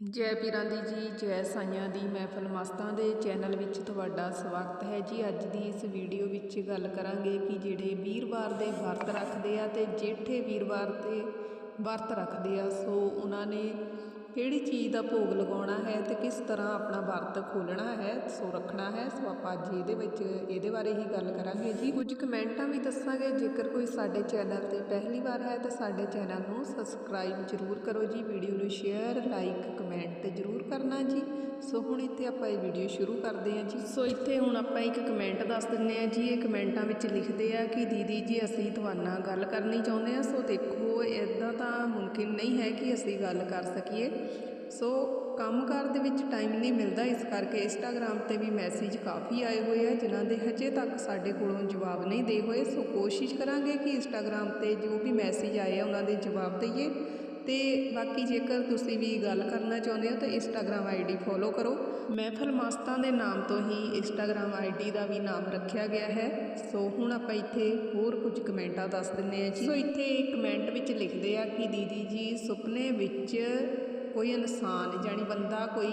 ਜੈ ਪੀਰਾਂ ਦੀ ਜੀ, ਜੈ ਸਾਈਆਂ ਦੀ ਮਹਿਫਲ ਮਸਤਾਂ ਦੇ ਚੈਨਲ ਵਿੱਚ ਤੁਹਾਡਾ ਸਵਾਗਤ ਹੈ ਜੀ। ਅੱਜ ਦੀ ਇਸ ਵੀਡੀਓ ਵਿੱਚ ਗੱਲ ਕਰਾਂਗੇ ਕਿ ਜਿਹੜੇ ਵੀਰਵਾਰ ਦੇ ਵਰਤ ਰੱਖਦੇ ਆ ਤੇ ਜੇਠੇ ਵੀਰਵਾਰ ਤੇ ਵਰਤ ਰੱਖਦੇ ਆ, ਸੋ ਉਹਨਾਂ ਨੇ ਕਿਹੜੀ ਚੀਜ਼ ਦਾ ਭੋਗ ਲਗਾਉਣਾ ਹੈ ਅਤੇ ਕਿਸ ਤਰ੍ਹਾਂ ਆਪਣਾ ਵਰਤ ਖੋਲ੍ਹਣਾ ਹੈ ਸੋ ਰੱਖਣਾ ਹੈ, ਸੋ ਆਪਾਂ ਅੱਜ ਇਹਦੇ ਵਿੱਚ, ਇਹਦੇ ਬਾਰੇ ਹੀ ਗੱਲ ਕਰਾਂਗੇ ਜੀ। ਕੁਝ ਕਮੈਂਟਾਂ ਵੀ ਦੱਸਾਂਗੇ, ਜੇਕਰ ਕੋਈ ਸਾਡੇ ਚੈਨਲ ਤੇ ਪਹਿਲੀ ਵਾਰ ਹੈ ਤਾਂ ਸਾਡੇ ਚੈਨਲ ਨੂੰ ਸਬਸਕ੍ਰਾਈਬ ਜ਼ਰੂਰ ਕਰੋ ਜੀ। ਵੀਡੀਓ ਨੂੰ ਸ਼ੇਅਰ, ਲਾਈਕ, ਕਮੈਂਟ ਜ਼ਰੂਰ ਕਰਨਾ ਜੀ। ਸੋ ਹੁਣ ਇੱਥੇ ਆਪਾਂ ਇਹ ਵੀਡੀਓ ਸ਼ੁਰੂ ਕਰਦੇ ਹਾਂ ਜੀ। ਸੋ ਇੱਥੇ ਹੁਣ ਆਪਾਂ ਇੱਕ ਕਮੈਂਟ ਦੱਸ ਦਿੰਦੇ ਹਾਂ ਜੀ। ਇਹ ਕਮੈਂਟਾਂ ਵਿੱਚ ਲਿਖਦੇ ਆ ਕਿ ਦੀਦੀ ਜੀ, ਅਸੀਂ ਤੁਹਾਡੇ ਨਾਲ ਗੱਲ ਕਰਨੀ ਚਾਹੁੰਦੇ ਹਾਂ। ਸੋ ਦੇਖੋ ਇਦਾਂ ਤਾਂ ਮੁਮਕਿਨ ਨਹੀਂ ਹੈ ਕਿ ਅਸੀਂ ਗੱਲ ਕਰ ਸਕੀਏ। ਸੋ ਕੰਮਕਾਰ ਦੇ ਵਿੱਚ ਟਾਈਮ ਨਹੀਂ ਮਿਲਦਾ। ਇਸ ਕਰਕੇ ਇੰਸਟਾਗ੍ਰam ਤੇ ਵੀ ਮੈਸੇਜ ਕਾਫੀ ਆਏ ਹੋਏ ਆ, ਜਿਨ੍ਹਾਂ ਦੇ ਹਜੇ ਤੱਕ ਸਾਡੇ ਕੋਲੋਂ ਜਵਾਬ ਨਹੀਂ ਦੇ ਹੋਏ। ਸੋ ਕੋਸ਼ਿਸ਼ ਕਰਾਂਗੇ ਕਿ ਇੰਸਟਾਗ੍ਰam ਤੇ ਜੋ ਵੀ ਮੈਸੇਜ ਆਏ ਆ, ਉਹਨਾਂ ਦੇ ਜਵਾਬ ਦਈਏ। ਤੇ ਬਾਕੀ ਜੇਕਰ ਤੁਸੀਂ ਵੀ ਗੱਲ ਕਰਨਾ ਚਾਹੁੰਦੇ ਹੋ ਤਾਂ ਇੰਸਟਾਗ੍ਰam ਆਈਡੀ ਫੋਲੋ ਕਰੋ। ਮਹਿਫਲ ਮਸਤਾਂ ਦੇ ਨਾਮ ਤੋਂ ਹੀ ਇੰਸਟਾਗ੍ਰam ਆਈਡੀ ਦਾ ਵੀ ਨਾਮ ਰੱਖਿਆ ਗਿਆ ਹੈ। ਸੋ ਹੁਣ ਆਪਾਂ ਇੱਥੇ ਹੋਰ ਕੁਝ ਕਮੈਂਟਾਂ ਦੱਸ ਦਿੰਨੇ ਆ ਜੀ। ਸੋ ਇੱਥੇ ਕਮੈਂਟ ਵਿੱਚ ਲਿਖਦੇ ਆ ਕਿ ਦੀਦੀ ਜੀ, ਸੁਪਨੇ ਵਿੱਚ ਕੋਈ ਇਨਸਾਨ ਜਾਨੀ ਬੰਦਾ ਕੋਈ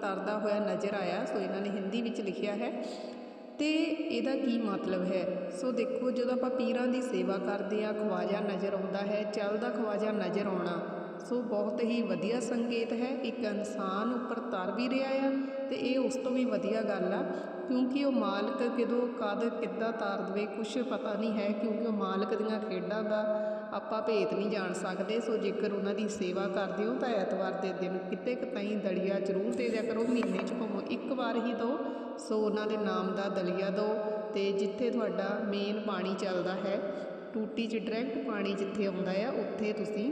ਤਰਦਾ ਹੋਇਆ ਨਜ਼ਰ ਆਇਆ, ਸੋ ਇਹਨਾਂ ਨੇ ਹਿੰਦੀ ਵਿੱਚ ਲਿਖਿਆ ਹੈ। ਤੇ ਇਹਦਾ ਕੀ ਮਤਲਬ ਹੈ? ਸੋ ਦੇਖੋ ਜਦੋਂ ਆਪਾਂ ਪੀਰਾਂ ਦੀ ਸੇਵਾ ਕਰਦੇ ਆ, ਖਵਾਜਾ ਨਜ਼ਰ ਆਉਂਦਾ ਹੈ, ਚੱਲਦਾ ਖਵਾਜਾ ਨਜ਼ਰ ਆਉਣਾ ਸੋ ਬਹੁਤ ਹੀ ਵਧੀਆ ਸੰਕੇਤ ਹੈ। ਇੱਕ ਇਨਸਾਨ ਉੱਪਰ ਤਰ ਵੀ ਰਿਹਾ ਆ ਤੇ ਇਹ ਉਸ ਤੋਂ ਵੀ ਵਧੀਆ ਗੱਲ ਆ, ਕਿਉਂਕਿ ਉਹ ਮਾਲਕ ਕਿਦੋਂ ਕਦ ਕਿੱਦਾਂ ਤਾਰ ਦੇਵੇ ਕੁਝ ਪਤਾ ਨਹੀਂ ਹੈ, ਕਿਉਂਕਿ ਉਹ ਮਾਲਕ ਦੀਆਂ ਖੇਡਾਂ ਦਾ ਆਪਾਂ ਭੇਤ ਨਹੀਂ ਜਾਣ ਸਕਦੇ। ਸੋ ਜੇਕਰ ਉਹਨਾਂ ਦੀ ਸੇਵਾ ਕਰਦੇ ਹੋ ਤਾਂ ਐਤਵਾਰ ਦੇ ਦਿਨ ਕਿਤੇ ਕਿਤਾਈ ਦਲੀਆ ਜ਼ਰੂਰ ਦੇ ਦਿਆ ਕਰੋ। ਮਹੀਨੇ 'ਚ ਭਾਵੇਂ ਇੱਕ ਵਾਰ ਹੀ ਦਿਓ ਸੋ ਉਹਨਾਂ ਦੇ ਨਾਮ ਦਾ ਦਲੀਆ ਦਿਓ ਤੇ ਜਿੱਥੇ ਤੁਹਾਡਾ ਮੇਨ ਪਾਣੀ ਚੱਲਦਾ ਹੈ, ਟੂਟੀ 'ਚ ਡਾਇਰੈਕਟ ਪਾਣੀ ਜਿੱਥੇ ਆਉਂਦਾ ਆ, ਉੱਥੇ ਤੁਸੀਂ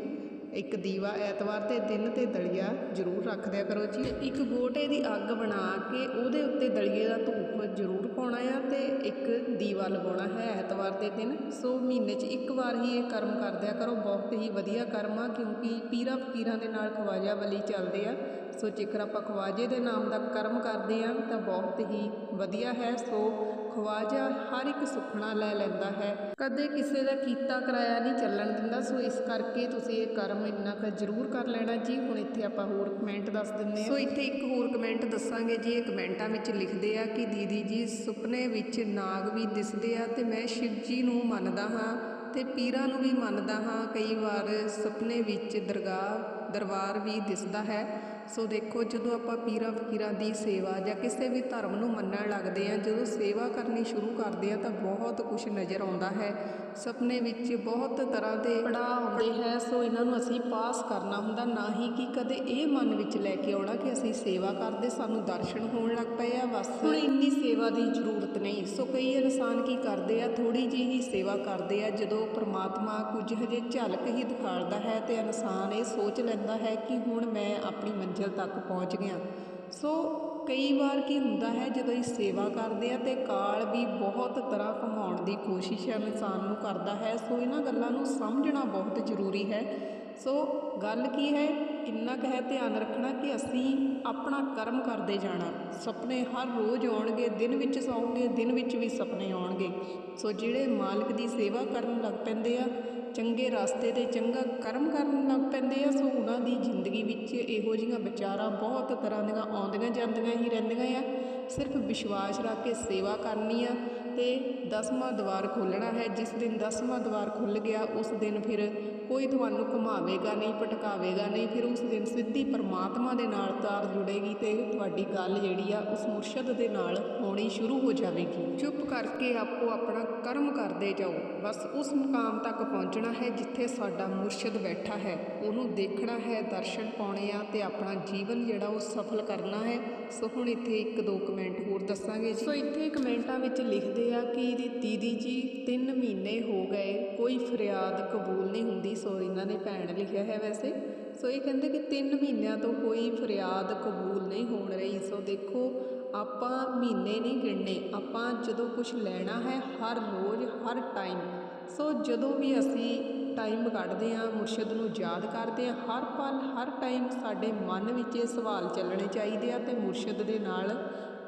ਇੱਕ ਦੀਵਾ ਐਤਵਾਰ ਦੇ ਦਿਨ ਤੇ ਦਲੀਆ ਜ਼ਰੂਰ ਰੱਖ ਦਿਆ ਕਰੋ ਜੀ। ਇੱਕ ਗੋਟੇ ਦੀ ਅੱਗ ਬਣਾ ਕੇ ਉਹਦੇ ਉੱਤੇ ਦਲੀਏ ਦਾ ਧੂਪ ਜ਼ਰੂਰ ਪਾਉਣਾ ਆ ਤੇ ਇੱਕ ਦੀਵਾ ਲਗਾਉਣਾ ਹੈ ਐਤਵਾਰ ਦੇ ਦਿਨ। ਸੋ ਮਹੀਨੇ 'ਚ ਇੱਕ ਵਾਰ ਹੀ ਇਹ ਕਰਮ ਕਰ ਦਿਆ ਕਰੋ। ਬਹੁਤ ਹੀ ਵਧੀਆ ਕਰਮ ਆ, ਕਿਉਂਕਿ ਪੀਰਾਂ ਫਕੀਰਾਂ ਦੇ ਨਾਲ ਖਵਾਜਾ ਬਲੀ ਚੱਲਦੇ ਆ। ਸੋ ਜੇਕਰ ਆਪਾਂ ਖਵਾਜੇ ਦੇ ਨਾਮ ਦਾ ਕਰਮ ਕਰਦੇ ਹਾਂ, ਤਾਂ ਬਹੁਤ ਹੀ ਵਧੀਆ ਹੈ। ਸੋ ਖਵਾਜਾ ਹਰ ਇੱਕ ਸੁਖਣਾ ਲੈ ਲੈਂਦਾ ਹੈ। ਕਦੇ ਕਿਸੇ ਦਾ ਕੀਤਾ ਕਰਾਇਆ ਨਹੀਂ ਚੱਲਣ ਦਿੰਦਾ। ਸੋ ਇਸ ਕਰਕੇ ਤੁਸੀਂ ਇਹ ਕਰਮ ਇੰਨਾ ਕੁ ਜ਼ਰੂਰ ਕਰ ਲੈਣਾ ਜੀ। ਹੁਣ ਇੱਥੇ ਆਪਾਂ ਹੋਰ ਕਮੈਂਟ ਦੱਸ ਦਿੰਦੇ ਆ ਸੋ ਇੱਥੇ ਇੱਕ ਹੋਰ ਕਮੈਂਟ ਦੱਸਾਂਗੇ ਜੀ। ਇਹ ਕਮੈਂਟਾਂ ਵਿੱਚ ਲਿਖਦੇ ਆ ਕਿ ਦੀਦੀ ਜੀ, ਸੁਪਨੇ ਵਿੱਚ ਨਾਗ ਵੀ ਦਿਸਦੇ ਆ ਤੇ ਮੈਂ ਸ਼ਿਵ ਜੀ ਨੂੰ ਮੰਨਦਾ ਹਾਂ ਤੇ ਪੀਰਾਂ ਨੂੰ ਵੀ ਮੰਨਦਾ ਹਾਂ। ਕਈ ਵਾਰ ਸੁਪਨੇ ਵਿੱਚ ਦਰਗਾਹ, ਦਰਬਾਰ ਵੀ ਦਿਸਦਾ ਹੈ। ਸੋ ਦੇਖੋ, ਜਦੋਂ ਆਪਾਂ ਪੀਰਾਂ ਫਕੀਰਾਂ ਦੀ ਸੇਵਾ ਜਾਂ ਕਿਸੇ ਵੀ ਧਰਮ ਨੂੰ ਮੰਨਣ ਲੱਗਦੇ ਆ ਜਦੋਂ ਸੇਵਾ ਕਰਨੀ ਸ਼ੁਰੂ ਕਰਦੇ ਆ ਤਾਂ ਬਹੁਤ ਕੁਝ ਨਜ਼ਰ ਆਉਂਦਾ ਹੈ। ਸੁਪਨੇ ਵਿੱਚ ਬਹੁਤ ਤਰ੍ਹਾਂ ਦੇ ਪੜਾਅ ਆਉਂਦੇ ਹੈ, ਸੋ ਇਹਨਾਂ ਨੂੰ ਅਸੀਂ ਪਾਸ ਕਰਨਾ ਹੁੰਦਾ, ਨਾ ਹੀ ਕਿ ਕਦੇ ਇਹ ਮਨ ਵਿੱਚ ਲੈ ਕੇ ਆਉਣਾ ਕਿ ਅਸੀਂ ਸੇਵਾ ਕਰਦੇ, ਸਾਨੂੰ ਦਰਸ਼ਨ ਹੋਣ ਲੱਗ ਪਏ ਆ, ਬਸ। ਹੁਣ ਇੰਨੀ ਸੇਵਾ ਦੀ ਜ਼ਰੂਰਤ ਨਹੀਂ, ਸੋ ਕਈ ਇਨਸਾਨ ਕੀ ਕਰਦੇ ਆ ਥੋੜੀ ਜਿਹੀ ਹੀ ਸੇਵਾ ਕਰਦੇ ਆ, ਜਦੋਂ ਪ੍ਰਮਾਤਮਾ ਕੁਝ ਹਜੇ ਝਲਕ ਹੀ ਦਿਖਾੜਦਾ ਹੈ ਤੇ ਇਨਸਾਨ ਇਹ ਸੋਚ ਲੈਂਦਾ ਹੈ ਕਿ ਹੁਣ ਮੈਂ ਆਪਣੀ ਮੰਜ਼ਿਲ ਤੱਕ ਪਹੁੰਚ ਗਿਆ। ਸੋ ਕਈ ਵਾਰ ਕੀ ਹੁੰਦਾ ਹੈ, ਜਦੋਂ ਅਸੀਂ ਸੇਵਾ ਕਰਦੇ ਹਾਂ ਅਤੇ ਕਾਲ ਵੀ ਬਹੁਤ ਤਰ੍ਹਾਂ ਘਮਾਉਣ ਦੀ ਕੋਸ਼ਿਸ਼ ਇਨਸਾਨ ਨੂੰ ਕਰਦਾ ਹੈ। ਸੋ ਇਹਨਾਂ ਗੱਲਾਂ ਨੂੰ ਸਮਝਣਾ ਬਹੁਤ ਜ਼ਰੂਰੀ ਹੈ। ਸੋ ਗੱਲ ਕੀ ਹੈ, ਇੰਨਾ ਕੁ ਹੈ ਧਿਆਨ ਰੱਖਣਾ ਕਿ ਅਸੀਂ ਆਪਣਾ ਕਰਮ ਕਰਦੇ ਜਾਣਾ। ਸੁਪਨੇ ਹਰ ਰੋਜ਼ ਆਉਣਗੇ, ਦਿਨ ਵਿੱਚ ਸੌਂਗੇ, ਦਿਨ ਵਿੱਚ ਵੀ ਸੁਪਨੇ ਆਉਣਗੇ। ਸੋ ਜਿਹੜੇ ਮਾਲਕ ਦੀ ਸੇਵਾ ਕਰਨ ਲੱਗ ਪੈਂਦੇ ਆ ਚੰਗੇ ਰਸਤੇ ਤੇ ਚੰਗਾ ਕਰਮ ਕਰਨ ਲੱਗ ਪੈਂਦੇ ਆ, ਸੋ ਉਹਨਾਂ ਦੀ ਜ਼ਿੰਦਗੀ ਵਿੱਚ ਇਹੋ ਜਿਹੀਆਂ ਵਿਚਾਰਾਂ ਬਹੁਤ ਤਰ੍ਹਾਂ ਦੀਆਂ ਆਉਂਦੀਆਂ ਜਾਂਦੀਆਂ ਹੀ ਰਹਿੰਦੀਆਂ ਆ। ਸਿਰਫ ਵਿਸ਼ਵਾਸ ਰੱਖ ਕੇ ਸੇਵਾ ਕਰਨੀ ਆ ਤੇ ਦਸਵਾਂ ਦਵਾਰ ਖੋਲ੍ਹਣਾ ਹੈ। ਜਿਸ ਦਿਨ ਦਸਵਾਂ ਦਵਾਰ ਖੁੱਲ ਗਿਆ, ਉਸ ਦਿਨ ਫਿਰ ਕੋਈ ਤੁਹਾਨੂੰ ਘੁਮਾਵੇਗਾ ਨਹੀਂ, ਭਟਕਾਵੇਗਾ ਨਹੀਂ, ਫਿਰ ਉਸ ਦਿਨ ਸਿੱਧੀ ਪਰਮਾਤਮਾ ਦੇ ਨਾਲ ਤਾਰ ਜੁੜੇਗੀ ਤੇ ਤੁਹਾਡੀ ਗੱਲ ਜਿਹੜੀ ਆ ਉਸ ਮੁਰਸ਼ਦ ਦੇ ਨਾਲ ਹੋਣੀ ਸ਼ੁਰੂ ਹੋ ਜਾਵੇਗੀ। ਚੁੱਪ ਕਰਕੇ ਆਪੋ ਆਪਣਾ ਕਰਮ ਕਰਦੇ ਜਾਓ। ਬਸ ਉਸ ਮੁਕਾਮ ਤੱਕ ਪਹੁੰਚਣਾ ਹੈ ਜਿੱਥੇ ਸਾਡਾ ਮੁਰਸ਼ਦ ਬੈਠਾ ਹੈ। ਉਹਨੂੰ ਦੇਖਣਾ ਹੈ, ਦਰਸ਼ਨ ਪਾਉਣੇ ਆ ਤੇ ਆਪਣਾ ਜੀਵਨ ਜਿਹੜਾ ਉਹ ਸਫਲ ਕਰਨਾ ਹੈ। ਸੋ ਹੁਣ ਇੱਥੇ ਇੱਕ ਦੋ ਕਮੈਂਟ ਹੋਰ ਦੱਸਾਂਗੇ ਸੋ ਇੱਥੇ ਕਮੈਂਟਾਂ ਵਿੱਚ ਲਿਖਦੇ ਆ ਕਿ ਦੀਦੀ ਜੀ 3 ਮਹੀਨੇ ਹੋ ਗਏ, ਕੋਈ ਫਰਿਆਦ ਕਬੂਲ ਨਹੀਂ ਹੁੰਦੀ ਸੋ ਇਹਨਾਂ ਨੇ ਭੈਣ ਲਿਖਿਆ ਹੈ ਵੈਸੇ। ਸੋ ਇਹ ਕਹਿੰਦੇ ਕਿ 3 ਮਹੀਨਿਆਂ ਤੋਂ ਕੋਈ ਫਰਿਆਦ ਕਬੂਲ ਨਹੀਂ ਹੋਣ ਰਹੀ। ਸੋ ਦੇਖੋ, ਆਪਾਂ ਮਹੀਨੇ ਨਹੀਂ ਗਿਣਨੇ, ਆਪਾਂ ਜਦੋਂ ਕੁਝ ਲੈਣਾ ਹੈ ਹਰ ਰੋਜ਼, ਹਰ ਟਾਈਮ ਸੋ ਜਦੋਂ ਵੀ ਅਸੀਂ ਟਾਈਮ ਕੱਢਦੇ ਹਾਂ, ਮੁਰਸ਼ਿਦ ਨੂੰ ਯਾਦ ਕਰਦੇ ਹਾਂ, ਹਰ ਪਲ, ਹਰ ਟਾਈਮ ਸਾਡੇ ਮਨ ਵਿੱਚ ਇਹ ਸਵਾਲ ਚੱਲਣੇ ਚਾਹੀਦੇ ਆ ਤੇ ਮੁਰਸ਼ਿਦ ਦੇ ਨਾਲ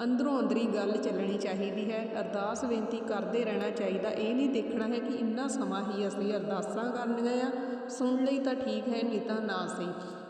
ਅੰਦਰੋਂ ਅੰਦਰੀ ਗੱਲ ਚੱਲਣੀ ਚਾਹੀਦੀ ਹੈ। ਅਰਦਾਸ ਬੇਨਤੀ ਕਰਦੇ ਰਹਿਣਾ ਚਾਹੀਦਾ। ਇਹ ਨਹੀਂ ਦੇਖਣਾ ਹੈ ਕਿ ਇੰਨਾ ਸਮਾਂ ਹੀ ਅਸੀਂ ਅਰਦਾਸਾਂ ਕਰਨੀਆਂ ਆ। ਸੁਣ ਲਈ ਤਾਂ ਠੀਕ ਹੈ, ਨਹੀਂ ਤਾਂ ਨਾ ਸਹੀ।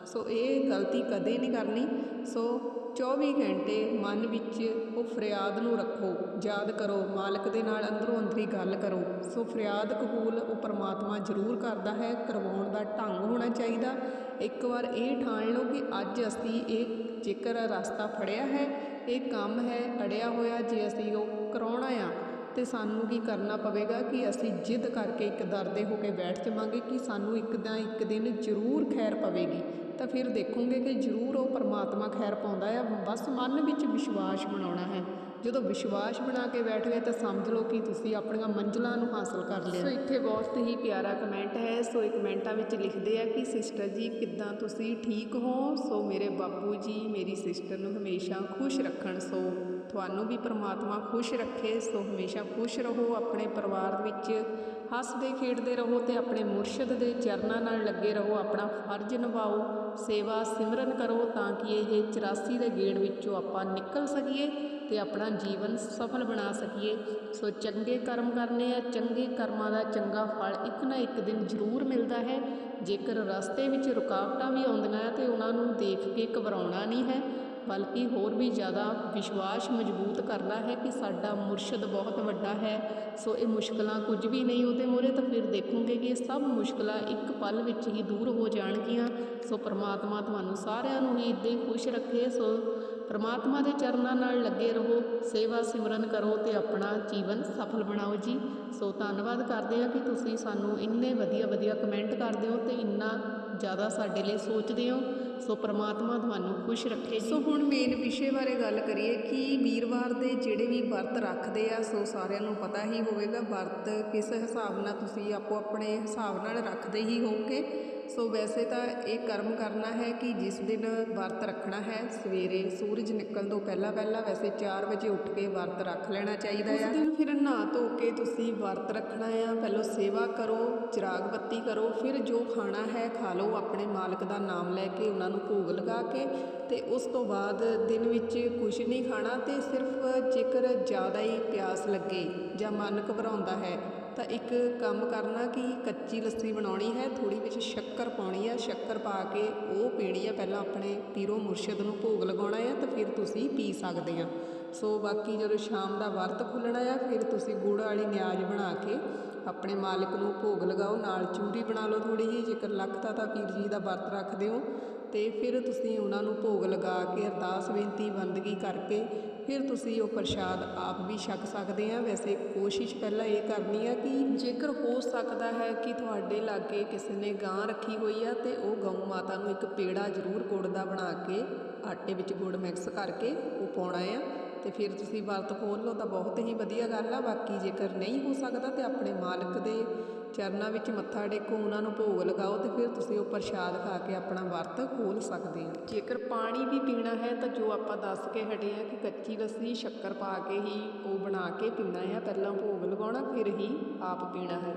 ਸੋ ਇਹ ਗਲਤੀ ਕਦੇ ਨਹੀਂ ਕਰਨੀ। ਸੋ 24 ਘੰਟੇ ਮਨ ਵਿੱਚ ਉਹ ਫਰਿਆਦ ਨੂੰ ਰੱਖੋ। ਯਾਦ ਕਰੋ, ਮਾਲਕ ਦੇ ਨਾਲ ਅੰਦਰੋਂ ਅੰਦਰੀ ਗੱਲ ਕਰੋ। ਸੋ ਫਰਿਆਦ ਕਬੂਲ ਉਹ ਪਰਮਾਤਮਾ ਜ਼ਰੂਰ ਕਰਦਾ ਹੈ, ਕਰਵਾਉਣ ਦਾ ਢੰਗ ਹੋਣਾ ਚਾਹੀਦਾ। ਇੱਕ ਵਾਰ ਇਹ ਠਾਣ ਲਓ ਕਿ ਅੱਜ ਅਸੀਂ ਇਹ ਜੇਕਰ ਰਸਤਾ ਫੜਿਆ ਹੈ, ਇਹ ਕੰਮ ਹੈ, ਅੜਿਆ ਹੋਇਆ ਜੇ ਅਸੀਂ ਉਹ ਕਰਾਉਣਾ ਆ, ਤੇ ਸਾਨੂੰ ਕੀ ਕਰਨਾ ਪਵੇਗਾ ਕਿ ਅਸੀਂ ਜਿੱਦ ਕਰਕੇ ਇੱਕ ਦਰਦੇ ਹੋ ਕੇ ਬੈਠ ਜਾਵਾਂਗੇ ਕਿ ਸਾਨੂੰ ਇੱਕ ਦਾ ਇੱਕ ਦਿਨ ਜ਼ਰੂਰ ਖੈਰ ਪਵੇਗੀ। ਤਾਂ ਫਿਰ ਦੇਖੋਗੇ ਕਿ ਜ਼ਰੂਰ ਉਹ ਪਰਮਾਤਮਾ ਖੈਰ ਪਾਉਂਦਾ ਆ ਬਸ ਮਨ ਵਿੱਚ ਵਿਸ਼ਵਾਸ ਬਣਾਉਣਾ ਹੈ। ਜਦੋਂ ਵਿਸ਼ਵਾਸ ਬਣਾ ਕੇ ਬੈਠ ਗਏ ਤਾਂ ਸਮਝ ਲਓ ਕਿ ਤੁਸੀਂ ਆਪਣੀਆਂ ਮੰਜ਼ਲਾਂ ਨੂੰ ਹਾਸਲ ਕਰ ਲਿਆ। ਸੋ ਇੱਥੇ ਬਹੁਤ ਹੀ ਪਿਆਰਾ ਕਮੈਂਟ ਹੈ। ਸੋ ਇਹ ਕਮੈਂਟਾਂ ਵਿੱਚ ਲਿਖਦੇ ਆ ਕਿ ਸਿਸਟਰ ਜੀ, ਕਿੱਦਾਂ ਤੁਸੀਂ ਠੀਕ ਹੋ? ਸੋ ਮੇਰੇ ਬਾਪੂ ਜੀ, ਮੇਰੀ ਸਿਸਟਰ ਨੂੰ ਹਮੇਸ਼ਾ ਖੁਸ਼ ਰੱਖਣ, ਸੋ ਤੁਹਾਨੂੰ ਵੀ ਪ੍ਰਮਾਤਮਾ ਖੁਸ਼ ਰੱਖੇ, ਸੋ ਹਮੇਸ਼ਾ ਖੁਸ਼ ਰਹੋ। ਆਪਣੇ ਪਰਿਵਾਰ ਵਿੱਚ ਹੱਸਦੇ, ਖੇਡਦੇ ਰਹੋ ਤੇ ਆਪਣੇ ਮੁਰਸ਼ਿਦ ਦੇ ਚਰਨਾਂ ਨਾਲ ਲੱਗੇ ਰਹੋ, ਆਪਣਾ ਫਰਜ਼ ਨਿਭਾਓ, ਸੇਵਾ ਸਿਮਰਨ ਕਰੋ ਤਾਂ ਕਿ ਇਹ 84 ਦੇ ਗੇੜ ਵਿੱਚੋਂ ਆਪਾਂ ਨਿਕਲ ਸਕੀਏ ਤੇ ਆਪਣਾ ਜੀਵਨ ਸਫਲ ਬਣਾ ਸਕੀਏ। ਸੋ ਚੰਗੇ ਕਰਮ ਕਰਨੇ ਆ, ਚੰਗੇ ਕਰਮਾਂ ਦਾ ਚੰਗਾ ਫਲ ਇੱਕ ਨਾ ਇੱਕ ਦਿਨ ਜ਼ਰੂਰ ਮਿਲਦਾ ਹੈ। ਜੇਕਰ ਰਸਤੇ ਵਿੱਚ ਰੁਕਾਵਟਾਂ ਵੀ ਆਉਂਦੀਆਂ ਤੇ ਉਹਨਾਂ ਨੂੰ ਦੇਖ ਕੇ ਘਬਰਾਉਣਾ ਨਹੀਂ ਹੈ ਬਲਕਿ ਹੋਰ ਵੀ ਜ਼ਿਆਦਾ ਵਿਸ਼ਵਾਸ ਮਜ਼ਬੂਤ ਕਰਨਾ ਹੈ ਕਿ ਸਾਡਾ ਮੁਰਸ਼ਦ ਬਹੁਤ ਵੱਡਾ ਹੈ। ਸੋ ਇਹ ਮੁਸ਼ਕਲਾਂ ਕੁਝ ਵੀ ਨਹੀਂ ਉਹਦੇ ਮੂਹਰੇ ਤਾਂ ਫਿਰ ਦੇਖੋਗੇ ਕਿ ਇਹ ਸਭ ਮੁਸ਼ਕਲਾਂ ਇੱਕ ਪਲ ਵਿੱਚ ਹੀ ਦੂਰ ਹੋ ਜਾਣਗੀਆਂ। ਸੋ ਪ੍ਰਮਾਤਮਾ ਤੁਹਾਨੂੰ ਸਾਰਿਆਂ ਨੂੰ ਹੀ ਇੱਦਾਂ ਹੀ ਖੁਸ਼ ਰੱਖੇ। ਸੋ ਪ੍ਰਮਾਤਮਾ ਦੇ ਚਰਨਾਂ ਨਾਲ ਲੱਗੇ ਰਹੋ, ਸੇਵਾ ਸਿਮਰਨ ਕਰੋ ਤੇ ਆਪਣਾ ਜੀਵਨ ਸਫਲ ਬਣਾਓ ਜੀ। ਸੋ ਧੰਨਵਾਦ ਕਰਦੇ ਹਾਂ ਕਿ ਤੁਸੀਂ ਸਾਨੂੰ ਇੰਨੇ ਵਧੀਆ ਵਧੀਆ ਕਮੈਂਟ ਕਰਦੇ ਹੋ ਤੇ ਇੰਨਾ ਜ਼ਿਆਦਾ ਸਾਡੇ ਲਈ ਸੋਚਦੇ ਹੋ? ਸੋ ਪ੍ਰਮਾਤਮਾ ਤੁਹਾਨੂੰ ਖੁਸ਼ ਰੱਖੇ। ਸੋ ਹੁਣ ਮੇਨ ਵਿਸ਼ੇ ਬਾਰੇ ਗੱਲ ਕਰੀਏ ਕਿ ਵੀਰਵਾਰ ਦੇ ਜਿਹੜੇ ਵੀ ਵਰਤ ਰੱਖਦੇ ਆ, ਸੋ ਸਾਰਿਆਂ ਨੂੰ ਪਤਾ ਹੀ ਹੋਵੇਗਾ, ਵਰਤ ਕਿਸ ਹਿਸਾਬ ਨਾਲ ਤੁਸੀਂ ਆਪੋ ਆਪਣੇ ਹਿਸਾਬ ਨਾਲ ਰੱਖਦੇ ਹੀ ਹੋਵੋਗੇ। ਸੋ ਵੈਸੇ ਤਾਂ ਇਹ ਕਰਮ ਕਰਨਾ ਹੈ ਕਿ ਜਿਸ ਦਿਨ ਵਰਤ ਰੱਖਣਾ ਹੈ ਸਵੇਰੇ ਸੂਰਜ ਨਿਕਲਣ ਤੋਂ ਪਹਿਲਾਂ ਪਹਿਲਾਂ ਵੈਸੇ 4 ਵਜੇ ਉੱਠ ਕੇ ਵਰਤ ਰੱਖ ਲੈਣਾ ਚਾਹੀਦਾ ਆ। ਉਸ ਦਿਨ ਫਿਰ ਨਹਾ ਧੋ ਕੇ ਤੁਸੀਂ ਵਰਤ ਰੱਖਣਾ ਆ ਪਹਿਲਾਂ ਸੇਵਾ ਕਰੋ ਚਿਰਾਗ ਬੱਤੀ ਕਰੋ ਫਿਰ ਜੋ ਖਾਣਾ ਹੈ ਖਾ ਲਓ ਆਪਣੇ ਮਾਲਕ ਦਾ ਨਾਮ ਲੈ ਕੇ ਉਹਨਾਂ ਨੂੰ ਭੋਗ ਲਗਾ ਕੇ ਤੇ ਉਸ ਤੋਂ ਬਾਅਦ ਦਿਨ ਵਿੱਚ ਕੁਝ ਨਹੀਂ ਖਾਣਾ ਤੇ ਸਿਰਫ ਜੇਕਰ ਜ਼ਿਆਦਾ ਹੀ ਪਿਆਸ ਲੱਗੇ ਜਾਂ ਮਨ ਘਬਰਾਉਂਦਾ ਹੈ ਤਾਂ ਇੱਕ ਕੰਮ ਕਰਨਾ ਕਿ ਕੱਚੀ ਲੱਸੀ ਬਣਾਉਣੀ ਹੈ, ਥੋੜ੍ਹੀ ਵਿੱਚ ਸ਼ੱਕਰ ਪਾਉਣੀ ਹੈ ਸ਼ੱਕਰ ਪਾ ਕੇ ਉਹ ਪੀਣੀ ਹੈ ਪਹਿਲਾਂ ਆਪਣੇ ਪੀਰੋ ਮੁਰਸ਼ਿਦ ਨੂੰ ਭੋਗ ਲਗਾਉਣਾ ਹੈ ਤਾਂ ਫਿਰ ਤੁਸੀਂ ਪੀ ਸਕਦੇ ਆ। ਸੋ ਬਾਕੀ ਜਦੋਂ ਸ਼ਾਮ ਦਾ ਵਰਤ ਖੁੱਲਣਾ ਆ, ਫਿਰ ਤੁਸੀਂ ਗੁੜ ਵਾਲੀ ਨਿਆਜ਼ ਬਣਾ ਕੇ ਆਪਣੇ ਮਾਲਕ ਨੂੰ ਭੋਗ ਲਗਾਓ, ਨਾਲ ਚੂਰੀ ਬਣਾ ਲਓ ਥੋੜੀ ਜਿਹੀ, ਜੇਕਰ ਲੱਖਤਾ ਤਾਂ ਪੀਰ ਜੀ ਦਾ ਵਰਤ ਰੱਖਦੇ ਹੋ ਤੇ ਫਿਰ ਤੁਸੀਂ ਉਹਨਾਂ ਨੂੰ ਭੋਗ ਲਗਾ ਕੇ ਅਰਦਾਸ ਬੇਨਤੀ, ਬੰਦਗੀ ਕਰਕੇ ਫਿਰ ਤੁਸੀਂ ਉਹ ਪ੍ਰਸ਼ਾਦ ਆਪ ਵੀ ਛਕ ਸਕਦੇ ਆ। ਵੈਸੇ ਕੋਸ਼ਿਸ਼ ਪਹਿਲਾਂ ਇਹ ਕਰਨੀ ਆ ਕਿ ਜੇਕਰ ਹੋ ਸਕਦਾ ਹੈ ਕਿ ਤੁਹਾਡੇ ਲਾਗੇ ਕਿਸੇ ਨੇ ਗਾਂ ਰੱਖੀ ਹੋਈ ਆ ਤੇ ਉਹ ਗਊ ਮਾਤਾ ਨੂੰ ਇੱਕ ਪੇੜਾ ਜ਼ਰੂਰ ਗੁੜ ਦਾ ਬਣਾ ਕੇ ਆਟੇ ਵਿੱਚ ਗੁੜ ਮਿਕਸ ਕਰਕੇ ਉਹ ਪਾਉਣਾ ਆ। ਤੇ ਫਿਰ ਤੁਸੀਂ ਵਰਤ ਖੋਲ ਲਓ ਤਾਂ ਬਹੁਤ ਹੀ ਵਧੀਆ ਗੱਲ ਆ। ਬਾਕੀ ਜੇਕਰ ਨਹੀਂ ਹੋ ਸਕਦਾ ਤੇ ਆਪਣੇ ਮਾਲਕ ਦੇ ਚਰਨਾਂ ਵਿੱਚ ਮੱਥਾ ਟੇਕੋ, ਉਹਨਾਂ ਨੂੰ ਭੋਗ ਲਗਾਓ ਤੇ ਫਿਰ ਤੁਸੀਂ ਉਹ ਪ੍ਰਸ਼ਾਦ ਖਾ ਕੇ ਆਪਣਾ ਵਰਤ ਖੋਲ ਸਕਦੇ ਆ ਜੇਕਰ ਪਾਣੀ ਵੀ ਪੀਣਾ ਹੈ ਤਾਂ ਜੋ ਆਪਾਂ ਦੱਸ ਕੇ ਹਟੇ ਆ ਕਿ ਕੱਚੀ ਲੱਸੀ, ਸ਼ੱਕਰ ਪਾ ਕੇ ਹੀ ਉਹ ਬਣਾ ਕੇ ਪੀਣਾ ਹੈ। ਪਹਿਲਾਂ ਭੋਗ ਲਗਾਉਣਾ, ਫਿਰ ਹੀ ਆਪ ਪੀਣਾ ਹੈ।